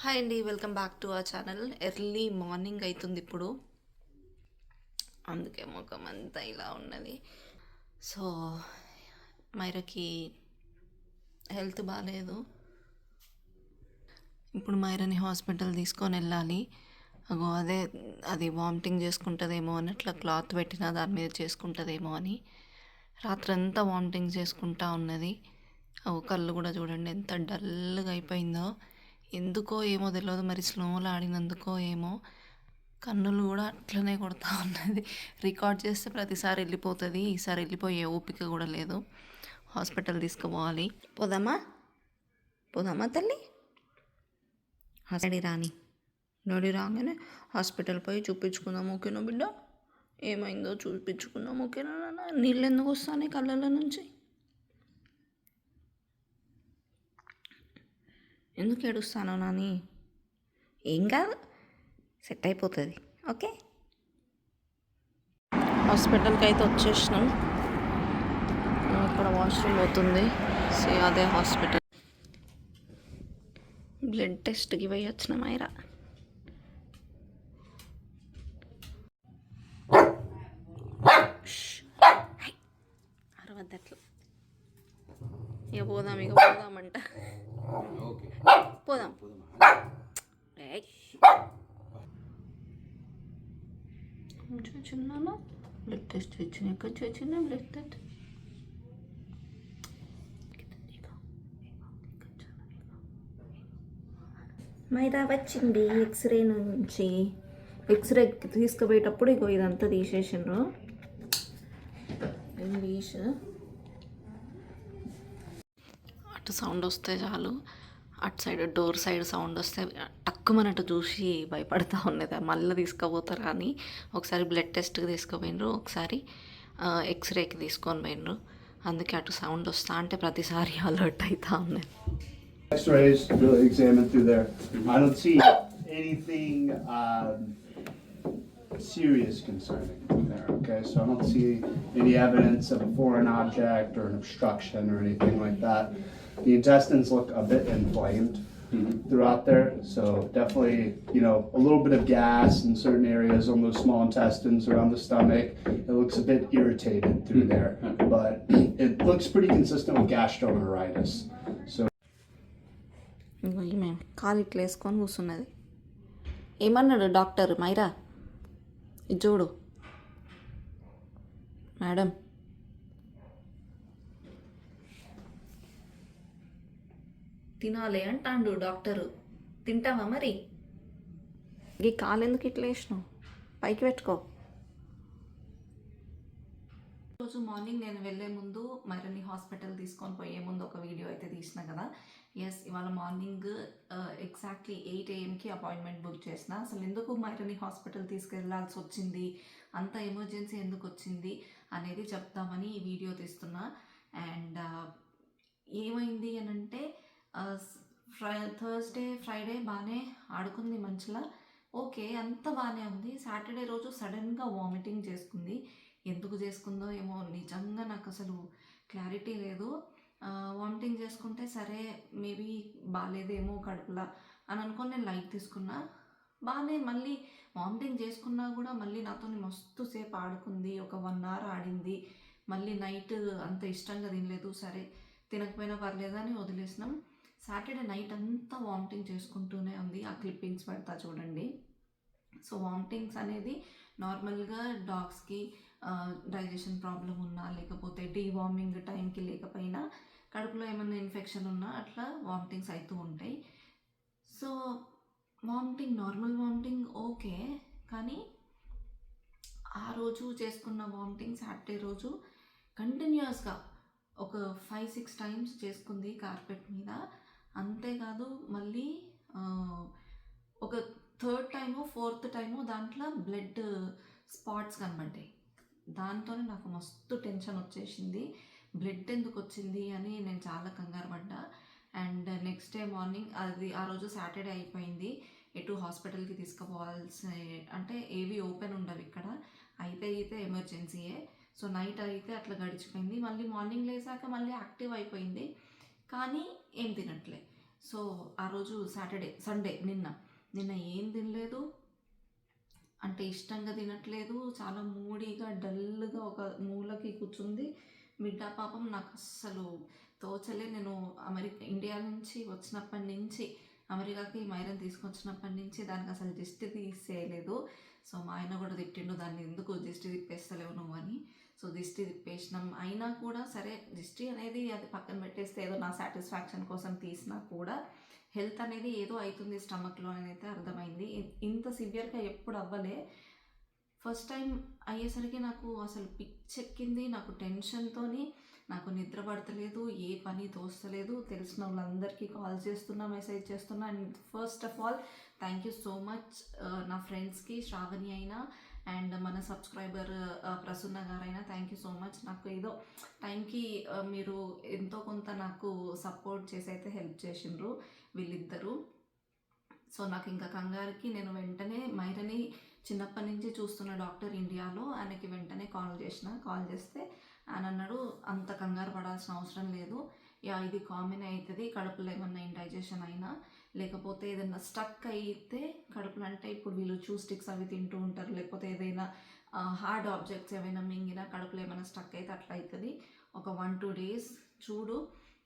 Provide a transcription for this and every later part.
Hi అండి welcome back to our channel early morning అవుతుంది ఇప్పుడు. అందుకే ముఖం అంతా ఇలా ఉన్నది. సో మైరకి హెల్త్ బాగాలేదు ఇప్పుడు మైరని హాస్పిటల్ తీసుకొని వెళ్ళాలి. అగో అదే అది వామిటింగ్ చేసుకుంటుందేమో అని అట్లా క్లాత్ పెట్టిన దాని మీద చేసుకుంటుందేమో అని. రాత్రంతా వామిటింగ్ చేసుకుంటా ఉన్నది. అవు కళ్ళు కూడా చూడండి ఎంత డల్గా అయిపోయిందో. ఎందుకో ఏమో తెలియదు మరి స్లోలో ఆడినందుకో ఏమో కన్నులు కూడా అట్లనే కొడతా ఉన్నది. రికార్డ్ చేస్తే ప్రతిసారి వెళ్ళిపోతుంది. ఈసారి వెళ్ళిపోయే ఓపిక కూడా లేదు. హాస్పిటల్ తీసుకుపోవాలి. పోదామా? పోదామా తల్లి? హాస్పిటల్ రాని. నడి రాగానే హాస్పిటల్ పోయి చూపించుకుందాం ఓకేనా బిడ్డ? ఏమైందో చూపించుకుందాం ఓకేనా నీళ్ళు ఎందుకు వస్తాయి కళ్ళల నుంచి? ఎందుకు ఏడుస్తాను నాని? ఏం కాదు. సెట్ అయిపోతుంది. ఓకే? హాస్పిటల్కి అయితే వచ్చేసినాం. ఇక్కడ వాష్రూమ్ అవుతుంది. సో అదే హాస్పిటల్. బ్లడ్ టెస్ట్కి పోయి వచ్చినాం ఐరా అరవద్దట్లు. ఇక పోదాం ఇక పోదామంట. పోదాం. కొంచెం చిన్నాను? బ్లడ్ టెస్ట్ ఇచ్చిన కొంచెం చిన్న బ్లడ్ టెస్ట్ మైదా వచ్చింది ఎక్స్రే నుంచి. ఎక్స్రే తీసుకుపోయేటప్పుడు ఇగో ఇదంతా తీసేసిండ్రు. ఇంగ్లీష్ లెఫ్ట్ సౌండ్ వస్తే చాలు అటు సైడ్ డోర్ సైడ్ సౌండ్ వస్తే టక్కుమనట్టు చూసి భయపడతా ఉండేది. మళ్ళీ తీసుకుపోతారా అని ఒకసారి బ్లడ్ టెస్ట్కి తీసుకుపోయినరు ఒకసారి ఎక్స్రేకి తీసుకొని పోయినరు. అందుకే అటు సౌండ్ వస్తా అంటే ప్రతిసారి అలర్ట్ అవుతూ ఉండేది. Anything um, serious concerning there okay? So i don't see any evidence of a foreign object or an obstruction or anything like that. The intestines look a bit inflamed throughout there, so definitely, you know, a little bit of gas in certain areas on those small intestines around the stomach. It looks a bit irritated through there, but it looks pretty consistent with gastroenteritis. So. ఇంకో ఈమె కాలు ఇట్లా వేసుకొని కూర్చున్నది ఏమన్నాడు doctor Myra ఇది చూడు madam తినాలి అంటాండు డాక్టరు. తింటావా మరి? ఈ కాలు ఎందుకు ఇట్లా వేసినావు పైకి పెట్టుకో. రోజు మార్నింగ్ నేను వెళ్ళే ముందు మరిన్ని హాస్పిటల్ తీసుకొని పోయే ముందు ఒక వీడియో అయితే తీసిన కదా. ఎస్ ఇవాళ మార్నింగ్ ఎగ్జాక్ట్లీ ఎయిట్ ఏఎంకి అపాయింట్మెంట్ బుక్ చేసిన. అసలు ఎందుకు మైరని హాస్పిటల్ తీసుకెళ్ళాల్సి వచ్చింది? అంత ఎమర్జెన్సీ ఎందుకు వచ్చింది అనేది చెప్తామని ఈ వీడియో తీస్తున్నా. అండ్ ఏమైంది అని అంటే ఫ్రై థర్స్డే ఫ్రైడే బాగానే ఆడుకుంది మంచిలా. ఓకే అంత బాగానే ఉంది. సాటర్డే రోజు సడన్గా వామిటింగ్ చేసుకుంది. ఎందుకు చేసుకుందో ఏమో నిజంగా నాకు అసలు క్లారిటీ లేదు వామిటింగ్ చేసుకుంటే సరే మేబీ బాగాలేదేమో కడుపులా అని అనుకొని నేను లైట్ తీసుకున్నా. బాగానే మళ్ళీ వామిటింగ్ చేసుకున్నా కూడా మళ్ళీ నాతో మస్తు సేపు ఆడుకుంది. ఒక వన్ అవర్ ఆడింది. మళ్ళీ నైట్ అంత ఇష్టంగా తినలేదు. సరే తినకపోయినా పర్లేదని వదిలేసినాం. సాటర్డే నైట్ అంతా వామిటింగ్ చేసుకుంటూనే ఉంది. ఆ క్లిప్పింగ్స్ పెడతా చూడండి. సో వామిటింగ్స్ అనేది నార్మల్గా డాగ్స్కి డైజెషన్ ప్రాబ్లం ఉన్నా లేకపోతే డీవార్మింగ్ టైంకి లేకపోయినా కడుపులో ఏమైనా ఇన్ఫెక్షన్ ఉన్నా అట్లా వామిటింగ్స్ అవుతూ ఉంటాయి. So vomiting normal vomiting okay కానీ ఆ రోజు చేసుకున్న వామిటింగ్ సాటర్డే రోజు కంటిన్యూస్గా ఒక ఫైవ్ సిక్స్ టైమ్స్ చేసుకుంది కార్పెట్ మీద. అంతేకాదు మళ్ళీ ఒక థర్డ్ టైము ఫోర్త్ టైము దాంట్లో బ్లడ్ స్పాట్స్ కనబడ్డాయి. దాంతోనే నాకు మస్తు టెన్షన్ వచ్చేసింది. బ్లడ్ ఎందుకు వచ్చింది అని నేను చాలా కంగారు పడ్డా. అండ్ నెక్స్ట్ డే మార్నింగ్ అది ఆ రోజు సాటర్డే అయిపోయింది. ఎటు హాస్పిటల్కి తీసుకుపోవాల్సి అంటే ఏవి ఓపెన్ ఉండవు ఇక్కడ. అయితే అయితే ఎమర్జెన్సీయే సో నైట్ అయితే అట్లా గడిచిపోయింది. మళ్ళీ మార్నింగ్ లేసాక మళ్ళీ యాక్టివ్ అయిపోయింది. కానీ ఏం తినట్లే. సో ఆ రోజు సాటర్డే సండే నిన్న. నిన్న ఏం తినలేదు. అంటే ఇష్టంగా తినట్లేదు. చాలా మూడీగా డల్గా ఒక మూలకి కూర్చుంది. బిడ్డ పాపం నాకు అస్సలు తోచలే. నేను అమెరికా ఇండియా నుంచి వచ్చినప్పటి నుంచి అమెరికాకి మైరన్ తీసుకొచ్చినప్పటి నుంచి దానికి అసలు దిష్టి తీసేయలేదు. సో మా ఆయన కూడా తిట్టిండు దాన్ని ఎందుకు దిష్టి తిప్పేస్తలేవు నువ్వు అని. సో దిష్టి తిప్పేసినాం అయినా కూడా సరే దిష్టి అనేది అది పక్కన పెట్టేస్తే ఏదో నా సాటిస్ఫాక్షన్ కోసం తీసినా కూడా హెల్త్ అనేది ఏదో అవుతుంది స్టమక్లో అని అయితే అర్థమైంది. ఇంత సివియర్గా ఎప్పుడు అవ్వలే. ఫస్ట్ టైం అయ్యేసరికి నాకు అసలు పిచ్చెక్కింది నాకు టెన్షన్తోని నాకు నిద్ర పడతలేదు ఏ పని తోస్తలేదు. తెలిసిన వాళ్ళందరికీ కాల్ చేస్తున్నా మెసేజ్ చేస్తున్నా. And first of all thank you so much నా ఫ్రెండ్స్కి శ్రావణి అయినా అండ్ మన సబ్స్క్రైబర్ ప్రసన్న గారైనా థ్యాంక్ యూ సో మచ్. నాకు ఏదో టైంకి మీరు ఎంతో కొంత నాకు సపోర్ట్ చేసి అయితే హెల్ప్ చేసిండ్రు వీళ్ళిద్దరూ. సో నాకు ఇంకా కంగారుకి నేను వెంటనే మైరని చిన్నప్పటి నుంచి చూస్తున్న డాక్టర్ ఇండియాలో ఆయనకి వెంటనే కాల్ చేసిన. కాల్ చేస్తే ఆయన అన్నాడు అంత కంగారు పడాల్సిన అవసరం లేదు. యా ఇది కామన్ అవుతుంది కడుపులో ఏమన్నా ఇండైజెషన్ అయినా లేకపోతే ఏదైనా స్టక్ అయితే కడుపులో అంటే ఇప్పుడు వీళ్ళు చూ స్టిక్స్ అవి తింటూ ఉంటారు. లేకపోతే ఏదైనా హార్డ్ ఆబ్జెక్ట్స్ ఏమైనా మింగినా కడుపులో ఏమైనా స్టక్ అయితే అట్లా అవుతుంది ఒక వన్ టూ డేస్ చూడు.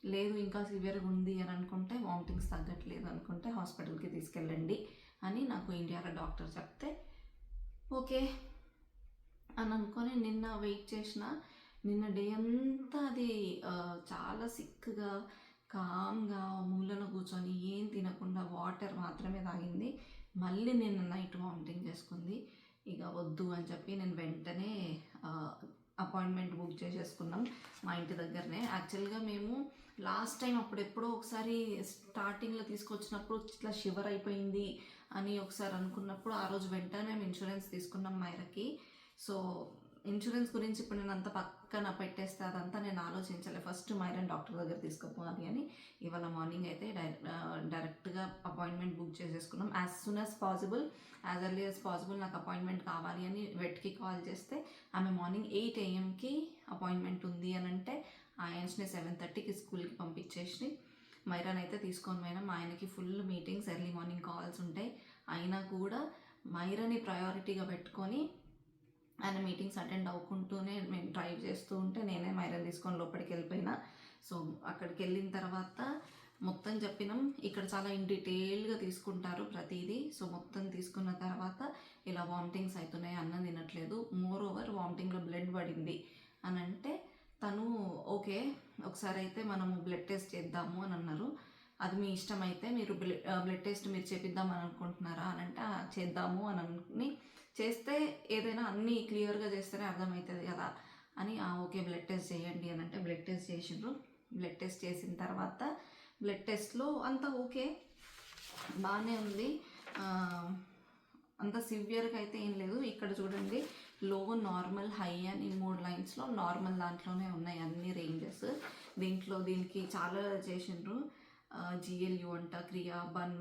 లేదు ఇంకా సివియర్గా ఉంది అని అనుకుంటే వామిటింగ్స్ తగ్గట్లేదు అనుకుంటే హాస్పిటల్కి తీసుకెళ్ళండి అని నాకు ఇండియాలో డాక్టర్ చెప్తే ఓకే అని అనుకొని నిన్న వెయిట్ చేసిన. నిన్న డే అంతా అది చాలా సిక్గా కామ్గా మూల వాటర్ మాత్రమే తాగింది. మళ్ళీ నేను నైట్ వామిటింగ్ చేసుకుంది. ఇక వద్దు అని చెప్పి నేను వెంటనే అపాయింట్మెంట్ బుక్ చేసేసుకున్నాం మా ఇంటి దగ్గరనే. యాక్చువల్గా మేము లాస్ట్ టైం అప్పుడు ఎప్పుడో ఒకసారి స్టార్టింగ్లో తీసుకొచ్చినప్పుడు ఇట్లా షివర్ అయిపోయింది అని ఒకసారి అనుకున్నప్పుడు ఆ రోజు వెంటనే మేము ఇన్సూరెన్స్ తీసుకున్నాం మైరకి. సో ఇన్సూరెన్స్ గురించి ఇప్పుడు నేను అంత పక్క పక్కన పెట్టేస్తే అదంతా నేను ఆలోచించలే. ఫస్ట్ మైరన్ డాక్టర్ దగ్గర తీసుకుపోవాలి అని. ఇవాళ మార్నింగ్ అయితే డైరెక్ట్ డైరెక్ట్గా అపాయింట్మెంట్ బుక్ చేసేసుకున్నాం. As soon as possible as early as possible నాకు అపాయింట్మెంట్ కావాలి అని వెట్కి కాల్ చేస్తే ఆమె మార్నింగ్ ఎయిట్ ఏఎంకి అపాయింట్మెంట్ ఉంది అని అంటే ఆయన్స్ని సెవెన్ థర్టీకి స్కూల్కి పంపించేసి మైరాన్ అయితే తీసుకొని పోయినాం ఆయనకి full meetings early morning calls ఉంటాయి. అయినా కూడా మైరాని ప్రయారిటీగా పెట్టుకొని ఆయన మీటింగ్స్ అటెండ్ అవ్వకుంటూనే మేము డ్రైవ్ చేస్తూ ఉంటే నేనే మైరన్ తీసుకొని లోపలికి వెళ్ళిపోయినా. సో అక్కడికి వెళ్ళిన తర్వాత మొత్తం చెప్పినాం. ఇక్కడ చాలా ఇన్ డీటెయిల్గా తీసుకుంటారు ప్రతిదీ. సో మొత్తం తీసుకున్న తర్వాత ఇలా వామిటింగ్స్ అవుతున్నాయి అన్నం తినట్లేదు. మోర్ ఓవర్ వామిటింగ్లో బ్లడ్ పడింది. అని అంటే తను ఓకే ఒకసారి అయితే మనము బ్లడ్ టెస్ట్ చేద్దాము అని అన్నారు. అది మీ ఇష్టమైతే మీరు బ్లడ్ బ్లడ్ టెస్ట్ మీరు చేపిద్దామని అనుకుంటున్నారా? అని అంటే చేద్దాము అని చేస్తే ఏదైనా అన్నీ క్లియర్గా చేస్తేనే అర్థమవుతుంది కదా అని "ఆ, ఓకే బ్లడ్ టెస్ట్ చేయండి అని అంటే బ్లడ్ టెస్ట్ చేసిండ్రు. బ్లడ్ టెస్ట్ చేసిన తర్వాత బ్లడ్ టెస్ట్లో అంతా ఓకే బాగానే ఉంది. అంత సివియర్గా అయితే ఏం లేదు. ఇక్కడ చూడండి లో నార్మల్ హై అని మూడు లైన్స్లో నార్మల్ దాంట్లోనే ఉన్నాయి అన్ని రేంజెస్. దీంట్లో దీనికి చాలా చేసిండ్రు. జిఎల్యు అంట క్రియా బన్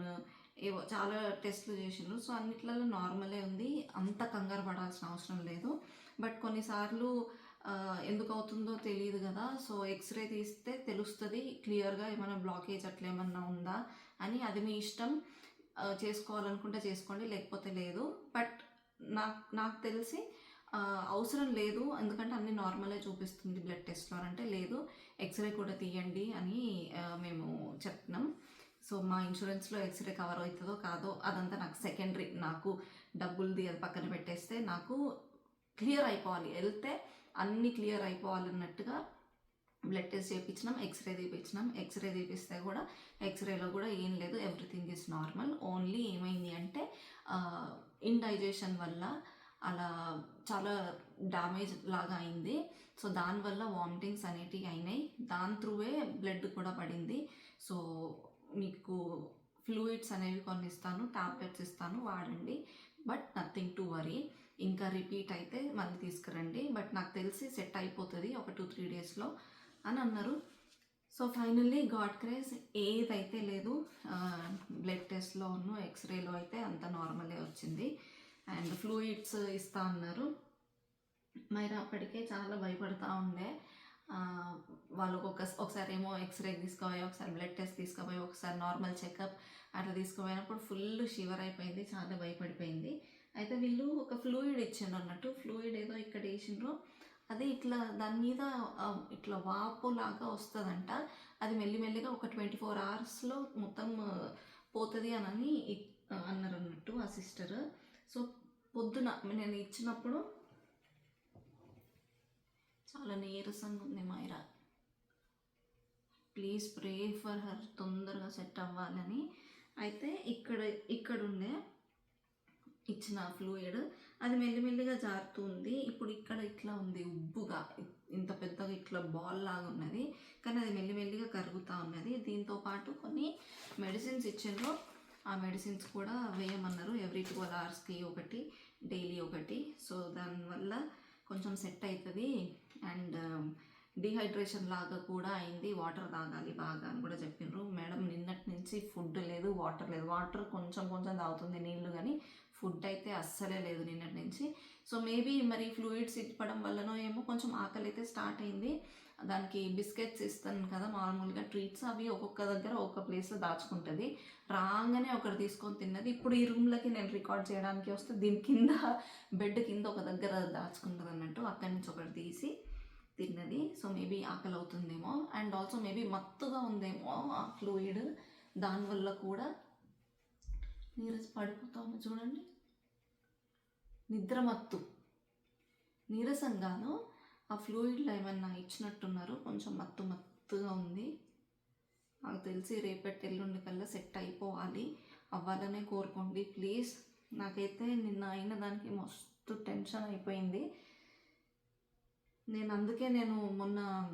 ఏవో చాలా టెస్ట్లు చేసిండ్రు. సో అన్నిట్లలో నార్మలే ఉంది. అంత కంగారు పడాల్సిన అవసరం లేదు. బట్ కొన్నిసార్లు ఎందుకు అవుతుందో తెలియదు కదా. సో ఎక్స్రే తీస్తే తెలుస్తుంది క్లియర్గా ఏమైనా బ్లాకేజ్ అట్లా ఏమన్నా ఉందా అని. అది మీ ఇష్టం. చేసుకోవాలనుకుంటే చేసుకోండి లేకపోతే లేదు. బట్ నాకు నాకు తెలిసి అవసరం లేదు. ఎందుకంటే అన్ని నార్మలే చూపిస్తుంది బ్లడ్ టెస్ట్లో అంటే లేదు. ఎక్స్రే కూడా తీయండి అని మేము చెప్తున్నాం సో మా ఇన్సూరెన్స్లో ఎక్స్రే కవర్ అవుతుందో కాదో అదంతా నాకు సెకండరీ. నాకు డబ్బులది అది పక్కన పెట్టేస్తే నాకు క్లియర్ అయిపోవాలి. వెళ్తే అన్నీ క్లియర్ అయిపోవాలన్నట్టుగా బ్లడ్ టెస్ట్ చేయించినాం ఎక్స్రే తీపించినాం ఎక్స్రే తీపిస్తే కూడా ఎక్స్రేలో కూడా ఏం లేదు. Everything is normal. ఓన్లీ ఏమైంది అంటే ఇండైజెషన్ వల్ల అలా చాలా డ్యామేజ్ లాగా అయింది. సో దానివల్ల వామిటింగ్స్ అనేటివి అయినాయి. దాని త్రూవే బ్లడ్ కూడా పడింది. సో మీకు ఫ్లూయిడ్స్ అనేవి కొన్ని ఇస్తాను టాబ్లెట్స్ ఇస్తాను వాడండి. But nothing to worry. ఇంకా రిపీట్ అయితే మళ్ళీ తీసుకురండి. బట్ నాకు తెలిసి సెట్ అయిపోతుంది ఒక టూ త్రీ డేస్లో అని అన్నారు. సో ఫైనల్లీ గాడ్ క్రేజ్ ఏదైతే లేదు బ్లడ్ టెస్ట్లో ఉన్న ఎక్స్రేలో అయితే అంత నార్మలే వచ్చింది. అండ్ ఫ్లూయిడ్స్ ఇస్తా అన్నారు. మరి అప్పటికే చాలా భయపడతా ఉండే. వాళ్ళకు ఒక ఒకసారి ఏమో ఎక్స్రే తీసుకుపోయి ఒకసారి బ్లడ్ టెస్ట్ తీసుకుపోయి ఒకసారి నార్మల్ చెకప్ అట్లా తీసుకుపోయినప్పుడు ఫుల్ షివర్ అయిపోయింది చాలా భయపడిపోయింది. అయితే వీళ్ళు ఒక ఫ్లూయిడ్ ఇచ్చిండ్రు అన్నట్టు ఫ్లూయిడ్ ఏదో ఇక్కడ వేసిండ్రు. అది ఇట్లా దాని మీద ఇట్లా వాపు లాగా వస్తుందంట. అది మెల్లిమెల్లిగా ఒక ట్వంటీ ఫోర్ అవర్స్లో మొత్తం పోతుంది అని అన్నారు అన్నట్టు ఆ సిస్టర్. సో పొద్దున నేను ఇచ్చినప్పుడు చాలా నీరసంగా ఉంది Myra. Please pray for her తొందరగా సెట్ అవ్వాలని. అయితే ఇక్కడ ఇక్కడ ఉండే ఇచ్చిన ఫ్లూయిడ్ అది మెల్లిమెల్లిగా జారుతుంది ఇప్పుడు ఇక్కడ ఇట్లా ఉంది ఉబ్బుగా. ఇంత పెద్దగా ఇట్లా బాల్ లాగా ఉన్నది. కానీ అది మెల్లిమెల్లిగా కరుగుతూ ఉన్నది. దీంతో పాటు కొన్ని మెడిసిన్స్ ఇచ్చిండ్రు. ఆ మెడిసిన్స్ కూడా వేయమన్నారు. ఎవ్రీ ట్వెల్వ్ అవర్స్కి ఒకటి డైలీ ఒకటి. సో దానివల్ల కొంచెం సెట్ అవుతుంది. అండ్ um, డిహైడ్రేషన్ లాగా కూడా అయింది. వాటర్ తాగాలి బాగా అని కూడా చెప్పిండ్రు మేడం నిన్నటి నుంచి ఫుడ్ లేదు వాటర్ లేదు. వాటర్ కొంచెం కొంచెం తాగుతుంది నీళ్ళు కానీ ఫుడ్ అయితే అస్సలే లేదు నిన్నటి నుంచి. సో మేబీ మరి ఫ్లూయిడ్స్ ఇవ్వడం వల్లనో ఏమో కొంచెం ఆకలి అయితే స్టార్ట్ అయింది. దానికి బిస్కెట్స్ ఇస్తాను కదా మామూలుగా ట్రీట్స్ అవి ఒక్కొక్క దగ్గర ఒక్కొక్క ప్లేస్లో దాచుకుంటుంది. రాగానే ఒకటి తీసుకొని తిన్నది. ఇప్పుడు ఈ రూమ్లోకి నేను రికార్డ్ చేయడానికి వస్తే దీని కింద బెడ్ కింద ఒక దగ్గర దాచుకుంటుంది అన్నట్టు అక్కడి నుంచి ఒకటి తీసి తిన్నది. సో మేబీ ఆకలి అవుతుందేమో అండ్ ఆల్సో మేబీ మత్తుగా ఉందేమో ఆ ఫ్లూయిడ్. దానివల్ల కూడా నీరజ్ పడిపోతాము చూడండి. నిద్ర మత్తు నీరసంగాను ఆ ఫ్లూయిడ్లో ఏమన్నా ఇచ్చినట్టున్నారు. కొంచెం మత్తు మత్తుగా ఉంది. నాకు తెలిసి రేపటి ఎల్లుండి కల్లా సెట్ అయిపోవాలి. అవ్వాలనే కోరుకోండి. ప్లీజ్ నాకైతే నిన్న అయిన దానికి మస్తు టెన్షన్ అయిపోయింది. నేను అందుకే నేను మొన్న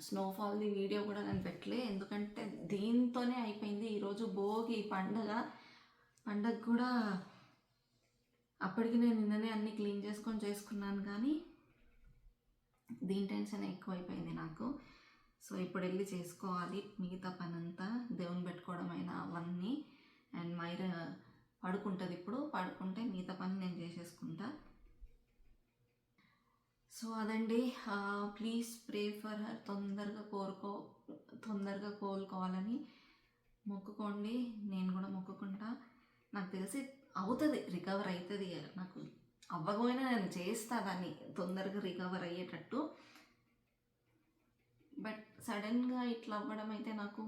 స్నోఫాల్ది వీడియో కూడా నేను పెట్టలే. ఎందుకంటే దీంతోనే అయిపోయింది. ఈరోజు భోగి పండగ. పండగ కూడా అప్పటికి నేను నిన్ననే అన్ని క్లీన్ చేసుకొని చేసుకున్నాను కానీ దీని టెన్షన్ ఎక్కువైపోయింది నాకు. సో ఇప్పుడు వెళ్ళి చేసుకోవాలి. మిగతా పని అంతా దేవుని పెట్టుకోవడం అయినా అవన్నీ. అండ్ మైర పడుకుంటుంది ఇప్పుడు. పడుకుంటే మిగతా పని నేను చేసేసుకుంటా. సో అదండి. Please pray for her. తొందరగా కోరుకో తొందరగా కోలుకోవాలని మొక్కుకోండి. నేను కూడా మొక్కుకుంటా. నాకు తెలిసి అవుతుంది రికవర్ అవుతుంది నాకు అవ్వకపోయినా నేను చేస్తా దాన్ని తొందరగా రికవర్ అయ్యేటట్టు. బట్ సడన్గా ఇట్లా అవ్వడం అయితే నాకు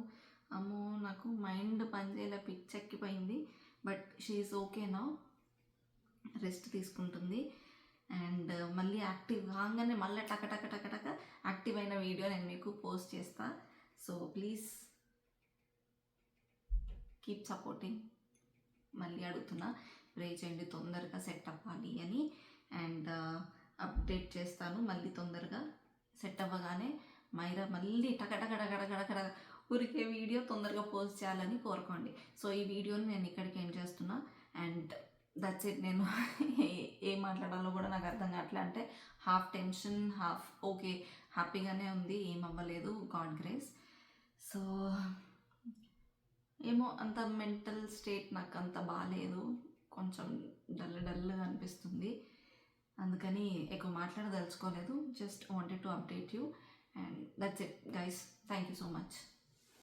అమ్మో నాకు మైండ్ పనిచేయలే పిచ్చెక్కిపోయింది బట్ షీఈస్ ఓకేనా రెస్ట్ తీసుకుంటుంది. అండ్ మళ్ళీ యాక్టివ్ కాగానే మళ్ళీ టక టక టక టక యాక్టివ్ అయిన వీడియో నేను మీకు పోస్ట్ చేస్తా. సో ప్లీజ్ కీప్ సపోర్టింగ్ మళ్ళీ అడుగుతున్నా. ప్రే చేయండి తొందరగా సెట్ అవ్వాలి అని. అండ్ అప్డేట్ చేస్తాను మళ్ళీ తొందరగా. సెట్ అవ్వగానే మైరా మళ్ళీ టక ఊరికే వీడియో తొందరగా పోస్ట్ చేయాలని కోరుకోండి. సో ఈ వీడియోని నేను ఇక్కడికి ఏం చేస్తున్నా? అండ్ దట్స్ ఇట్ నేను ఏ- ఏం మాట్లాడాలో కూడా నాకు అర్థం కావట్లే. అంటే హాఫ్ టెన్షన్ హాఫ్ ఓకే హ్యాపీగానే ఉంది ఏం అవ్వలేదు గాడ్ గ్రేస్ సో ఏమో అంత మెంటల్ స్టేట్ నాకు అంత బాగాలేదు కొంచెం డల్ డల్గా అనిపిస్తుంది. అందుకని ఎక్కువ మాట్లాడదలుచుకోలేదు. Just wanted to update you and that's it guys thank you so much